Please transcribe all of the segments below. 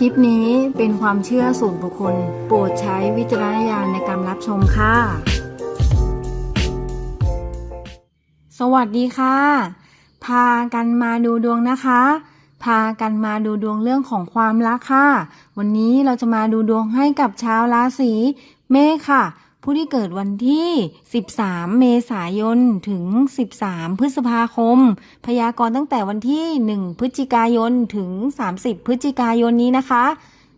คลิปนี้เป็นความเชื่อส่วนบุคคล โปรดใช้วิจารณญาณในการรับชมค่ะ สวัสดีค่ะ พากันมาดูดวงนะคะ พากันมาดูดวงเรื่องของความรักค่ะ วันนี้เราจะมาดูดวงให้กับชาวราศีเมษค่ะ ผู้ที่เกิดวันที่ 13 เมษายน ถึง 13 พฤษภาคม พยากรณ์ตั้งแต่วันที่ 1 พฤศจิกายน ถึง 30 พฤศจิกายนนี้นะคะ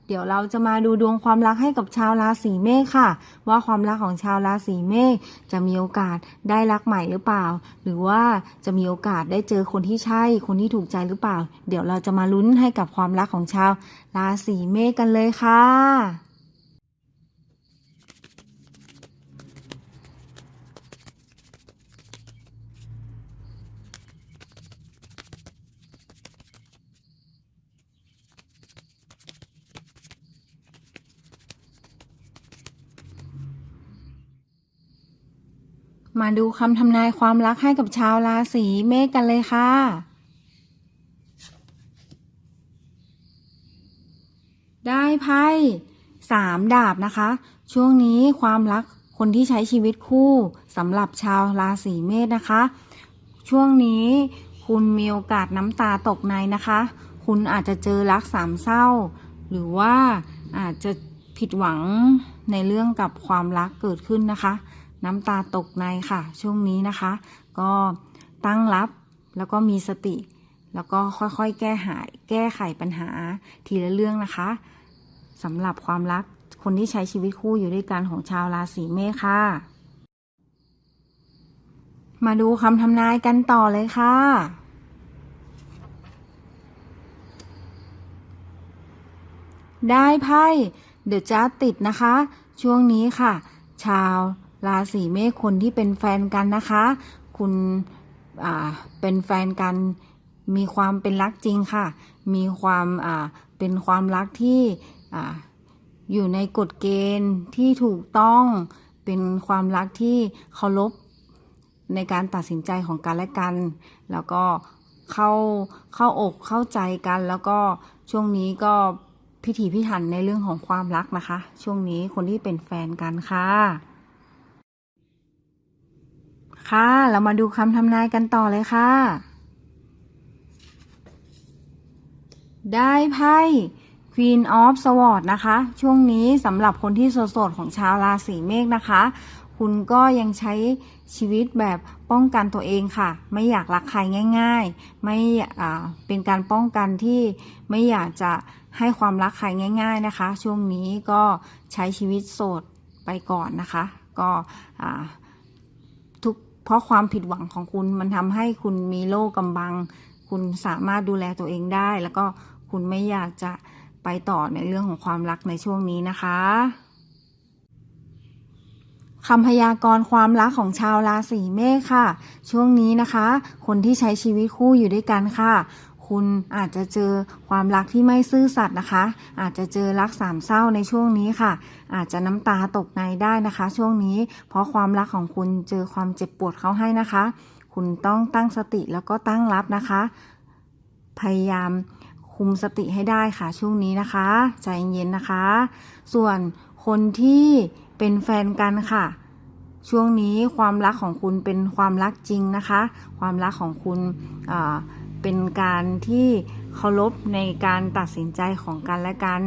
เดี๋ยวเราจะมาดูดวงความรักให้กับชาวราศีเมษค่ะ ว่าความรักของชาวราศีเมษจะมีโอกาสได้รักใหม่หรือเปล่า หรือว่าจะมีโอกาสได้เจอคนที่ใช่ คนที่ถูกใจหรือเปล่า เดี๋ยวเราจะมาลุ้นให้กับความรักของชาวราศีเมษกันเลยค่ะ มาดูคำทำนายความรักให้กับชาวราศีเมษกันเลยค่ะ ได้ไพ่สามดาบนะคะ ช่วงนี้ความรักคนที่ใช้ชีวิตคู่สำหรับชาวราศีเมษนะคะ ช่วงนี้คุณมีโอกาสน้ำตาตกในนะคะ คุณอาจจะเจอรักสามเศร้า หรือว่าอาจจะผิดหวังในเรื่องกับความรักเกิดขึ้นนะคะ น้ำตาตกในค่ะ ช่วงนี้นะคะ ก็ตั้งรับแล้วก็มีสติ แล้วก็ค่อยๆ แก้หาย แก้ไขปัญหาทีละเรื่องนะคะสำหรับความรักคนที่ใช้ชีวิตคู่อยู่ด้วยกันของชาวราศีเมษค่ะ มาดูคำทำนายกันต่อเลยค่ะได้ไพ่เดอะจ้าติดนะคะ ช่วงนี้ค่ะ ชาว ราศีเมษคนที่เป็นแฟนกันนะคะ คุณเป็นแฟนกันมีความเป็นรักจริงค่ะ มีความเป็นความรักที่อ่าอยู่ในกฎเกณฑ์ที่ถูกต้องเป็นความรักที่เคารพในการตัดสินใจของกันและกัน แล้วก็เข้าเข้าอกเข้าใจกัน แล้วก็ช่วงนี้ก็พิถีพิถันในเรื่องของความรักนะคะ ช่วงนี้คนที่เป็นแฟนกันค่ะ ค่ะ เรามาดูคำทำนายกันต่อเลยค่ะ ได้ไพ่ Queen of Swords นะคะ ช่วงนี้สำหรับคนที่โสดๆของชาวราศีเมษนะคะ คุณก็ยังใช้ชีวิตแบบป้องกันตัวเองค่ะ ไม่อยากรักใครง่าย ๆ ไม่เป็นการป้องกันที่ไม่อยากจะให้ความรักใครง่าย ๆนะคะ ช่วงนี้ก็ใช้ชีวิตโสดไปก่อนนะคะ ก็อ่า เพราะความผิดหวังของคุณมันทำให้คุณมีโรคกำบัง คุณสามารถดูแลตัวเองได้ แล้วก็คุณไม่อยากจะไปต่อในเรื่องของความรักในช่วงนี้นะคะคำพยากรณ์ความรักของชาวราศีเมษค่ะ ช่วงนี้นะคะ คนที่ใช้ชีวิตคู่อยู่ด้วยกันค่ะ คุณอาจจะเจอความรักที่ไม่ซื่อสัตย์นะคะ อาจจะเจอรักสามเศร้าในช่วงนี้ค่ะ อาจจะน้ำตาตกในได้นะคะ ช่วงนี้ เพราะความรักของคุณเจอความเจ็บปวดเขาให้นะคะ คุณต้องตั้งสติแล้วก็ตั้งรับนะคะ พยายามคุมสติให้ได้ค่ะช่วงนี้นะคะ ใจเย็นนะคะ ส่วนคนที่เป็นแฟนกันค่ะ ช่วงนี้ความรักของคุณเป็นความรักจริงนะคะ ความรักของคุณอ่า เป็นการที่เคารพในการตัดสินใจของกันและกัน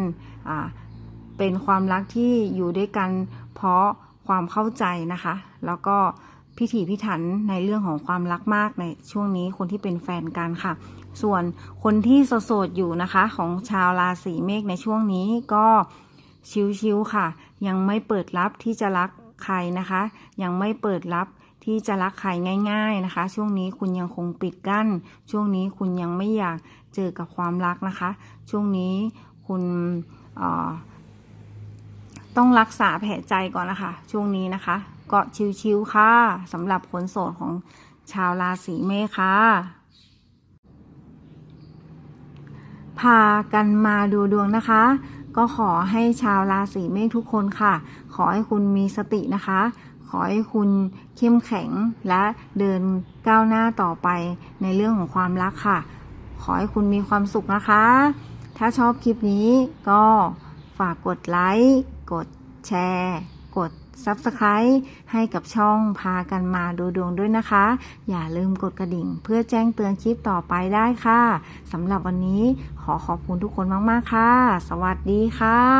เป็นความรักที่อยู่ด้วยกันเพราะความเข้าใจนะคะ แล้วก็พิถีพิถันในเรื่องของความรักมากในช่วงนี้คนที่เป็นแฟนกันค่ะ ส่วนคนที่โสดอยู่นะคะของชาวราศีเมษในช่วงนี้ก็ชิวๆค่ะ ยังไม่เปิดรับที่จะรักใครนะคะ ยังไม่เปิดรับ ที่จะรักใครง่าย ๆนะคะ ช่วงนี้คุณยังคงปิดกั้น ช่วงนี้คุณยังไม่อยากเจอกับความรักนะคะ ช่วงนี้คุณต้องรักษาแผลใจก่อนนะคะ ช่วงนี้นะคะเก็ชิวๆค่ะสำหรับคนโสดของชาวราศีเมษค่ะพากันมาดูดวงนะคะ ก็ขอให้ชาวราศีเมษทุกคนค่ะ ขอให้คุณมีสตินะคะ ขอให้คุณเข้มแข็งและเดินก้าวหน้าต่อไปในเรื่องของความรักค่ะ ขอให้คุณมีความสุขนะคะ ถ้าชอบคลิปนี้ก็ฝากกดไลค์กดแชร์ กด Subscribe ให้กับช่องพากันมาดูดวงด้วยนะคะ อย่าลืมกดกระดิ่ง เพื่อแจ้งเตือนคลิปต่อไปได้ค่ะสำหรับวันนี้ขอขอบคุณทุกคนมาก ๆ ค่ะ สวัสดีค่ะ